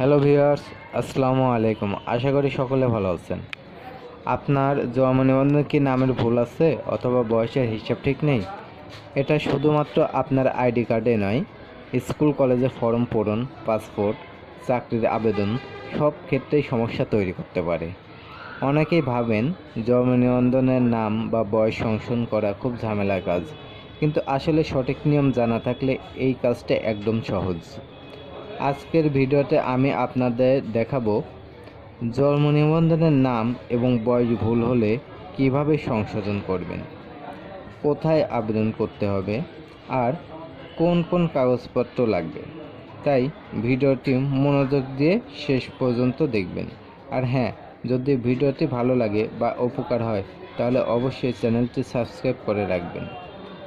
Hello viewers, আসসালামু আলাইকুম। আশা করি সকলে ভালো আছেন। আপনার জন্ম নিবন্ধন কি নামের ভুল আছে অথবা বয়সের হিসাব ঠিক নেই? এটা শুধুমাত্র আপনার আইডি কার্ডে নয়, স্কুল, কলেজে ফর্ম পূরণ, পাসপোর্ট, চাকরির আবেদন, সব ক্ষেত্রেই সমস্যা তৈরি করতে পারে। অনেকেই ভাবেন জন্ম নিবন্ধনের নাম বা বয়স সংশোধন করা খুব ঝামেলার কাজ, কিন্তু আসলে সঠিক নিয়ম জানা থাকলে এই কাজটা একদম সহজ। আজকের ভিডিওতে আমি আপনাদের দেখাবো জন্ম নিবন্ধনের নাম এবং বয়স ভুল হলে কীভাবে সংশোধন করবেন, কোথায় আবেদন করতে হবে, আর কোন কোন কাগজপত্র লাগবে। তাই ভিডিওটি মনোযোগ দিয়ে শেষ পর্যন্ত দেখবেন। আর হ্যাঁ যদি ভিডিওটি ভালো লাগে বা উপকার হয়, তাহলে অবশ্যই চ্যানেলটি সাবস্ক্রাইব করে রাখবেন।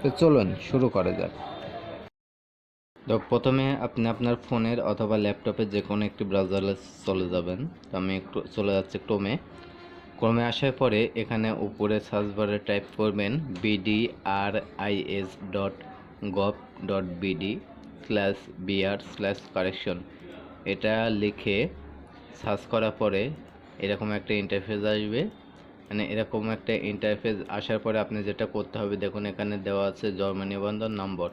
তো চলুন শুরু করা যাক। তো প্রথমে আপনি আপনার ফোনের অথবা ল্যাপটপের যে কোনো একটি ব্রাউজারে চলে যাবেন। তো আমি একটু চলে যাচ্ছি ক্রোমে ক্রোমে আসার পরে এখানে উপরে সার্চ বারে টাইপ করবেন BD R IS dot gov dot BD slash BR slash correction এটা লিখে সার্চ করার পরে এরকম একটা ইন্টারফেস আসবে। মানে এরকম একটা ইন্টারফেস আসার পরে আপনি যেটা করতে হবে, দেখুন এখানে দেওয়া আছে জন্ম নিবন্ধন নম্বর।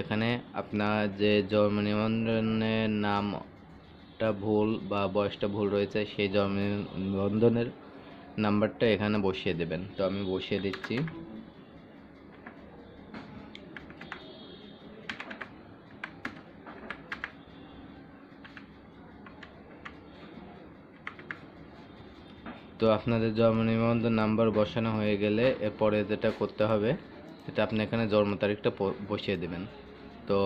এখানে আপনার যে জন্ম নিবন্ধনের নামটা ভুল বা বয়সটা ভুল রয়েছে, সেই জন্ম নিবন্ধনের নাম্বারটা এখানে বসিয়ে দেবেন। তো আমি বসিয়ে দিচ্ছি। তো আপনাদের জন্ম নিবন্ধন নাম্বার বসানো হয়ে গেলে এরপরে যেটা করতে হবে, সেটা আপনি এখানে জন্ম তারিখটা বসিয়ে দেবেন। তো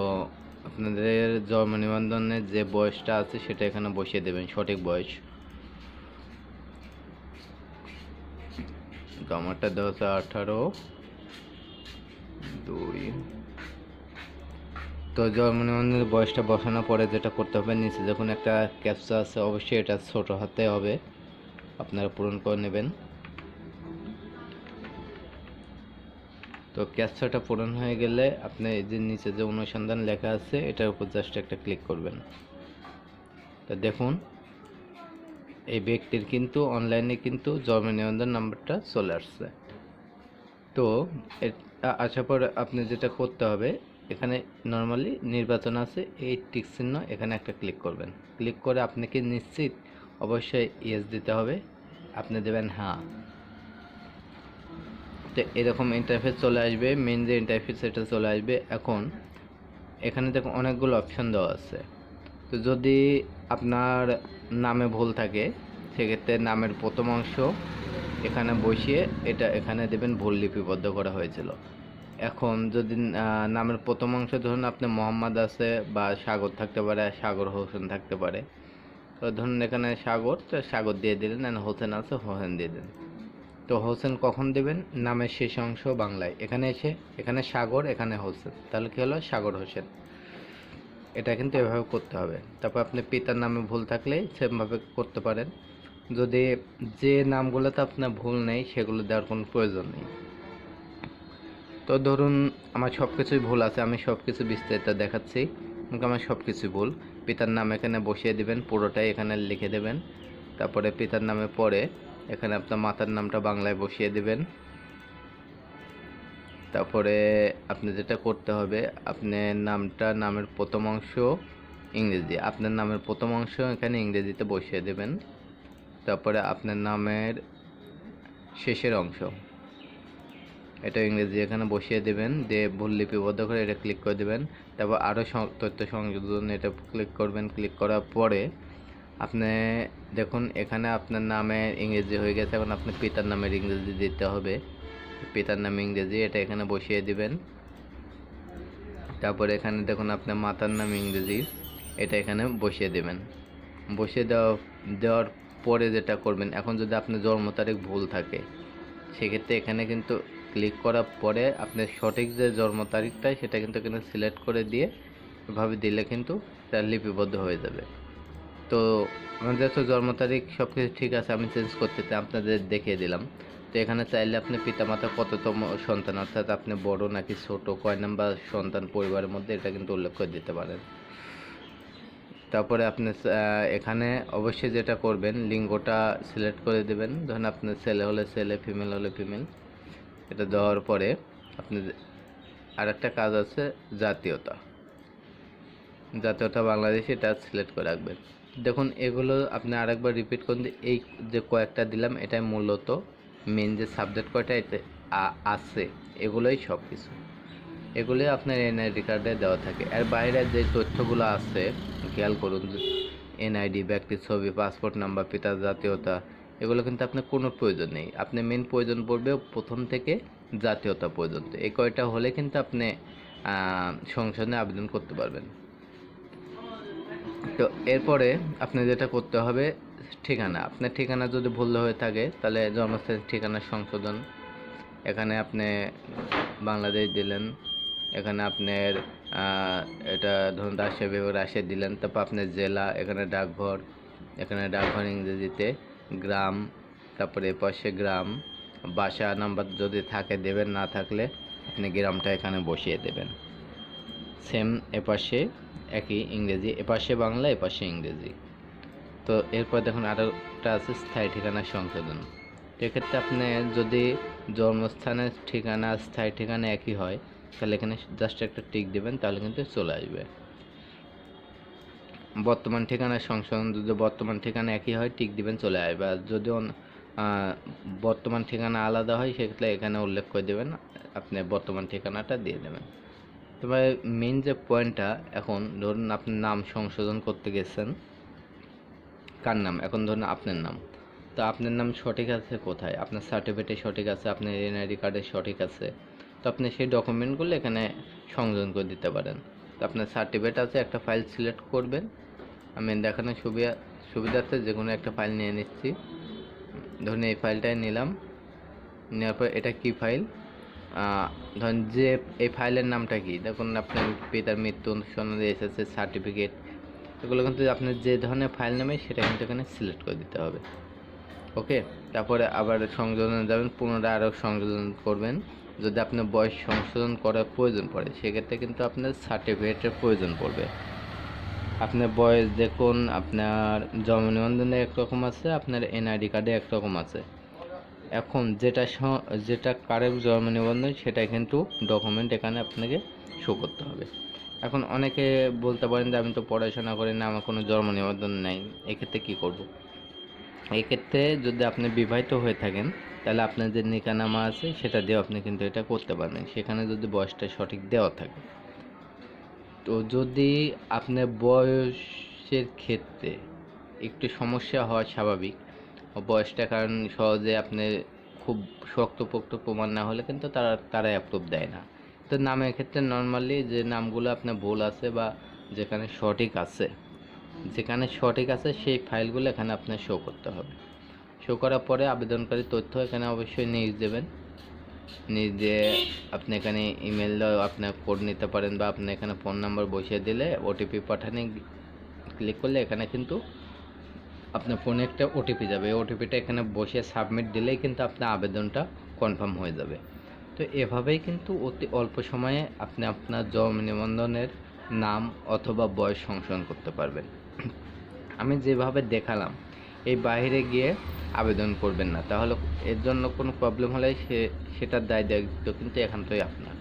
আপনাদের জন্ম নিবন্ধনের যে বয়সটা আছে সেটা এখানে বসিয়ে দেবেন, সঠিক বয়স। তো আমারটা দেওয়া আছে আঠারো। দুই। তো জন্ম নিবন্ধনের বয়সটা বসানোর পরে যেটা করতে হবে, নিচে যখন একটা ক্যাপচা আছে, অবশ্যই এটা ছোট হাতে হবে। আপনারা পূরণ করে নেবেন। তো ক্যাপচাটা পূরণ হয়ে গেলে আপনি এই যে নিচে যে অনুসন্ধান লেখা আছে, এটার উপর জাস্ট একটা ক্লিক করবেন। তো দেখুন, এই ব্যক্তির কিন্তু অনলাইনে কিন্তু জন্ম নিবন্ধন নাম্বারটা চলে আসছে। তো আসার পর আপনি যেটা করতে হবে, এখানে নর্মালি নির্বাচন আছে, এই টিক চিহ্ন এখানে একটা ক্লিক করবেন। ক্লিক করে আপনাকে নিশ্চিত অবশ্যই ইয়েস দিতে হবে। আপনি দেবেন হ্যাঁ। তো এরকম ইন্টারফেস চলে আসবে মেন যে ইন্টারফেস সেটা চলে আসবে। এখন এখানে দেখুন অনেকগুলো অপশন দেওয়া আছে। তো যদি আপনার নামে ভুল থাকে, সেক্ষেত্রে নামের প্রথম অংশ এখানে বসিয়ে এটা এখানে দেবেন ভুল লিপিবদ্ধ করা হয়েছিল। এখন যদি নামের প্রথম অংশ ধরুন আপনি মোহাম্মদ আছে বা সাগর থাকতে পারে, সাগর হোসেন থাকতে পারে। তো ধরুন এখানে সাগর, তো সাগর দিয়ে দিলেন হোসেন আছে, হোসেন দিয়ে দিলেন। তো হোসেন কখন দেবেন? নামের শেষ অংশ বাংলায়। এখানে এসে, এখানে সাগর, এখানে হোসেন। তাহলে কী হলো? সাগর হোসেন। এটা কিন্তু এভাবে করতে হবে। তারপর আপনি পিতার নামে ভুল থাকলে সেমভাবে করতে পারেন। যদি যে নামগুলোতে আপনার ভুল নেই, সেগুলো দেওয়ার কোনো প্রয়োজন নেই। তো ধরুন, আমার সব কিছুই ভুল আছে, আমি সব কিছু বিস্তারিত দেখাচ্ছি। আমার সব কিছুই ভুল। পিতার নাম এখানে বসিয়ে দেবেন, পুরোটাই এখানে লিখে দেবেন। তারপরে পিতার নামে পরে এখানে আপনার মাতার নামটা বাংলায় বসিয়ে দেবেন। তারপরে আপনি যেটা করতে হবে আপনার নামটা, নামের প্রথম অংশ ইংরেজি, আপনার নামের প্রথম অংশ এখানে ইংরেজিতে বসিয়ে দেবেন। তারপরে আপনার নামের শেষের অংশ, এটা ইংরেজি এখানে বসিয়ে দেবেন, দিয়ে ভুল লিপিবদ্ধ করে এটা ক্লিক করে দেবেন। তারপর আরও তথ্য সংযোজন, এটা ক্লিক করবেন ক্লিক করার পরে আপনি দেখুন, এখানে আপনার নামে ইংরেজি হয়ে গেছে, এখন আপনি পিতার নামের ইংরেজি দিতে হবে। পিতার নাম ইংরেজি, এটা এখানে বসিয়ে দিবেন। তারপরে এখানে দেখুন, আপনার মাতার নাম ইংরেজি, এটা এখানে বসিয়ে দেবেন। বসিয়ে দেওয়া, দেওয়ার পরে যেটা করবেন, এখন যদি আপনার জন্ম তারিখ ভুল থাকে, সেক্ষেত্রে এখানে কিন্তু ক্লিক করার পরে আপনার সঠিক যে জন্ম তারিখটা, সেটা কিন্তু এখানে সিলেক্ট করে দিয়ে, এভাবে দিলে কিন্তু এটা লিপিবদ্ধ হয়ে যাবে। তো আমাদের তো জন্ম তারিখ সব কিছু ঠিক আছে, আমি চেঞ্জ করতে চাই, আপনাদের দেখিয়ে দিলাম। তো এখানে চাইলে আপনি পিতামাতা কততম সন্তান, অর্থাৎ আপনি বড় নাকি ছোট, কয় নাম্বার সন্তান পরিবারের মধ্যে, এটা কিন্তু উল্লেখ করে দিতে পারেন। তারপরে আপনি এখানে অবশ্যই যেটা করবেন, লিঙ্গটা সিলেক্ট করে দেবেন। ধরেন আপনার ছেলে হলে ছেলে ফিমেল হলে ফিমেল এটা দেওয়ার পরে আপনি আর একটা কাজ আছে, জাতীয়তা। জাতীয়তা বাংলাদেশ এটা সিলেক্ট করে রাখবেন। দেখুন, এগুলো আপনি আরেকবার রিপিট করুন, এই যে কয়েকটা দিলাম, এটাই মূলত মেন যে সাবজেক্ট কয়টা, এতে আ- আছে, এগুলোই সব কিছু এগুলোই আপনার এনআইডি কার্ডে দেওয়া থাকে। এর বাইরে যে তথ্যগুলো আছে, খেয়াল করুন এনআইডি ব্যক্তির ছবি পাসপোর্ট নাম্বার পিতার জাতীয়তা, এগুলো কিন্তু আপনার কোনো প্রয়োজন নেই। আপনি মেন প্রয়োজন পড়বে প্রথম থেকে জাতীয়তা পর্যন্ত। এই কয়টা হলে কিন্তু আপনি সংসদে আবেদন করতে পারবেন। তো এরপরে আপনি যেটা করতে হবে, ঠিকানা। আপনার ঠিকানা যদি ভুল হয়ে থাকে, তাহলে জন্মস্থানের ঠিকানা, সংশোধন। এখানে আপনি বাংলাদেশ দিলেন। এখানে আপনার এটা ধরুন রাজশাহী বিভাগ রাজশাহী দিলেন। তারপর আপনার জেলা, এখানে ডাকঘর এখানে ডাকঘর ইংরেজিতে গ্রাম, তারপরে পাশে গ্রাম। বাসা নাম্বার যদি থাকে, দেবেন, না থাকলে আপনি গ্রামটা এখানে বসিয়ে দেবেন। সেম এপাশে একই ইংরেজি, এপাশে বাংলা, এপাশে ইংরেজি। তো এরপর দেখুন আরেকটা আছে স্থায়ী ঠিকানা সংশোধন। এক্ষেত্রে আপনি যদি জন্মস্থানের ঠিকানা, স্থায়ী ঠিকানা একই হয়, তাহলে এখানে জাস্ট একটা টিক দেবেন, তাহলে কিন্তু চলে আসবে। বর্তমান ঠিকানা সংশোধন, যদি বর্তমান ঠিকানা একই হয়, টিক দিবেন, চলে আসবে। আর যদি বর্তমান ঠিকানা আলাদা হয়, সেক্ষেত্রে এখানে উল্লেখ করে দেবেন, আপনি বর্তমান ঠিকানাটা দিয়ে দেবেন। তবে মেন যে পয়েন্টটা এখন ধরুন আপনি নাম সংশোধন করতে গেছেন। কার নাম? এখন ধরুন আপনার নাম। তো আপনার নাম সঠিক আছে কোথায়? আপনার সার্টিফিকেটে সঠিক আছে, আপনার এনআইডি কার্ডে সঠিক আছে। তো আপনি সেই ডকুমেন্টগুলো এখানে সংযোজন করে দিতে পারেন। তো আপনার সার্টিফিকেট আছে, একটা ফাইল সিলেক্ট করবেন। আমি দেখানোর সুবিধা সুবিধার্থে যে কোনো একটা ফাইল নিয়ে নিচ্ছি। ধরুন এই ফাইলটাই নিলাম। নেওয়ার পর এটা কি ফাইল ধরুন যে এই ফাইলের নামটা কি? দেখুন, আপনার পিতার মৃত্যু, সনদে এসেছে সার্টিফিকেট, এগুলো কিন্তু আপনার যে ধরনের ফাইল নামে সেটা কিন্তু এখানে সিলেক্ট করে দিতে হবে। ওকে? তারপরে আবার সংযোজন যাবেন, পুনরায় আরও সংযোজন করবেন। যদি আপনার বয়স সংশোধন করার প্রয়োজন পড়ে, সেক্ষেত্রে কিন্তু আপনার সার্টিফিকেটের প্রয়োজন পড়বে। আপনার বয়স দেখুন, আপনার জন্ম নিবন্ধনে একরকম আছে, আপনার এনআইডি কার্ডে একরকম আছে। এখন যেটা যেটা কারেক্ট জন্ম নিবন্ধন, সেটা কিন্তু ডকুমেন্ট এখানে আপনাকে শো করতে হবে। এখন অনেকে বলতে পারেন যে, আমি তো পড়াশোনা করি না, আমার কোনো জন্ম নিবন্ধন নেই, এক্ষেত্রে কী করব? এক্ষেত্রে যদি আপনি বিবাহিত হয়ে থাকেন, তাহলে আপনার যে নিকানামা আছে, সেটা দিয়েও আপনি কিন্তু এটা করতে পারবেন। সেখানে যদি বয়সটা সঠিক দেওয়া থাকে। তো যদি আপনার বয়সের ক্ষেত্রে একটু সমস্যা হওয়া স্বাভাবিক বয়সটা, কারণ সহজে আপনি খুব শক্তপোক্ত প্রমাণ না হলে কিন্তু তারা তারা অ্যাপ্রুভ দেয় না। তো নামের ক্ষেত্রে নর্মালি যে নামগুলো আপনার ভুল আছে বা যেখানে সঠিক আছে, যেখানে সঠিক আছে সেই ফাইলগুলো এখানে আপনার শো করতে হবে। শো করার পরে আবেদনকারী তথ্য এখানে অবশ্যই নিজ দেবেন। নিজ দিয়ে আপনি এখানে ইমেল আপনার কোড নিতে পারেন বা আপনি এখানে ফোন নাম্বার বসিয়ে দিলে ওটিপি পাঠানে ক্লিক করলে এখানে কিন্তু আপনার ফোনে একটা ওটিপি যাবে। ওটিপিটা এখানে বসে সাবমিট দিলেই কিন্তু আপনার আবেদনটা কনফার্ম হয়ে যাবে। তো এভাবেই কিন্তু অতি অল্প সময়ে আপনি আপনার জন্ম নিবন্ধনের নাম অথবা বয়স সংশোধন করতে পারবেন। আমি যেভাবে দেখালাম, এই বাইরে গিয়ে আবেদন করবেন না। তাহলে এর জন্য কোনো প্রবলেম হলে সে, সেটার দায় দায়িত্ব কিন্তু এখানটাই আপনার।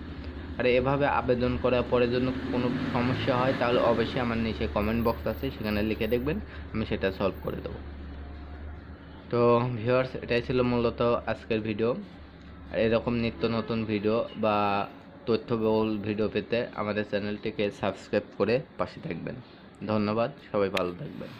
আর এভাবে আবেদন করার পরে জন্য কোনো সমস্যা হয়, তাহলে অবশ্যই আমার নিচে কমেন্ট বক্স আছে, সেখানে লিখে দেখবেন, আমি সেটা সলভ করে দেবো। তো ভিউয়ার্স এটাই ছিল মূলত আজকের ভিডিও আর এরকম নিত্য নতুন ভিডিও বা তথ্যবহুল ভিডিও পেতে আমাদের চ্যানেলটিকে সাবস্ক্রাইব করে পাশে থাকবেন। ধন্যবাদ, সবাই ভালো থাকবেন।